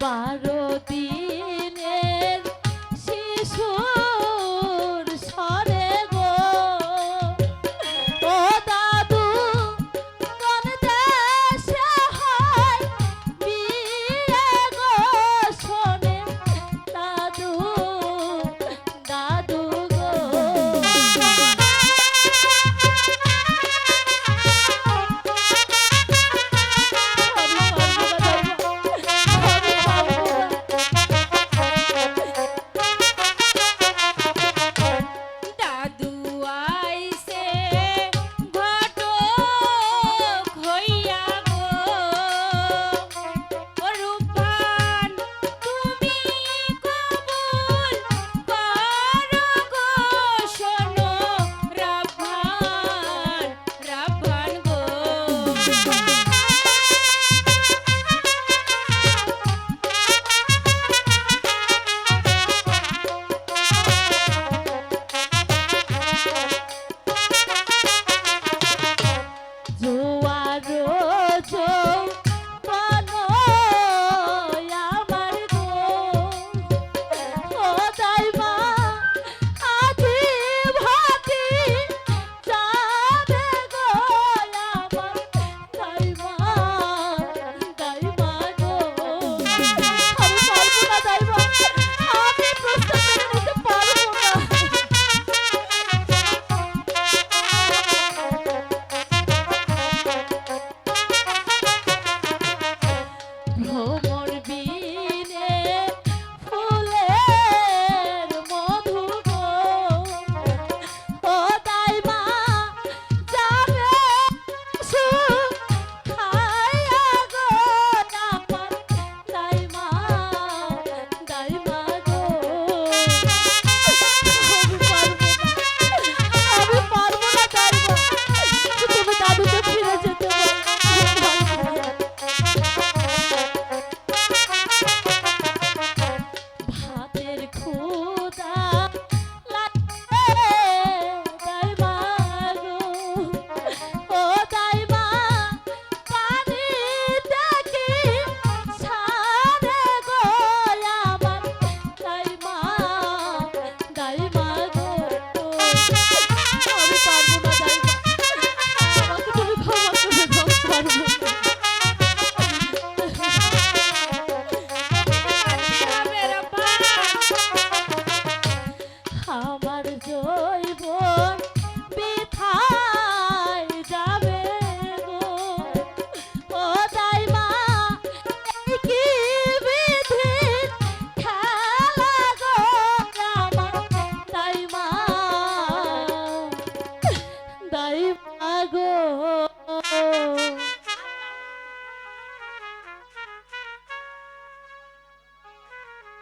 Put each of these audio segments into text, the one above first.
বারো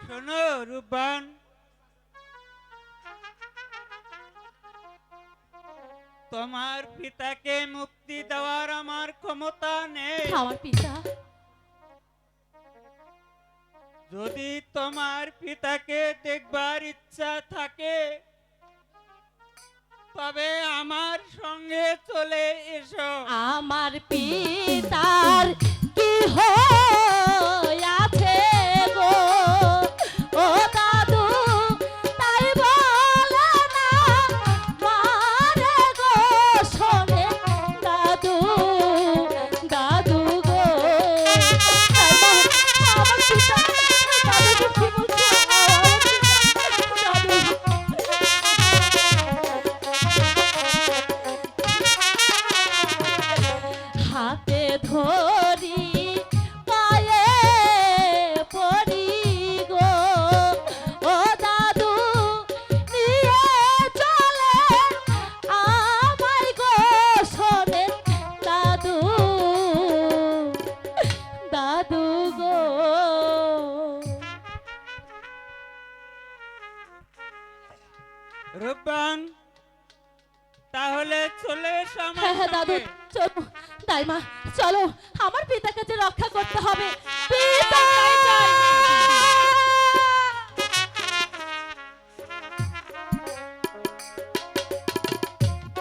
শোনো তোমার পিতাকে মুক্তি দেওয়ার আমার ক্ষমতা নেই। যদি তোমার পিতাকে দেখবার ইচ্ছা থাকে তবে আমার সঙ্গে চলে এসো। আমার পিতার কি হয়? রূপবান তাহলে চলে এসো হ্যাঁ হ্যাঁ দাদু চলো তাই মা চলো আমার পিতাকে যে রক্ষা করতে হবে।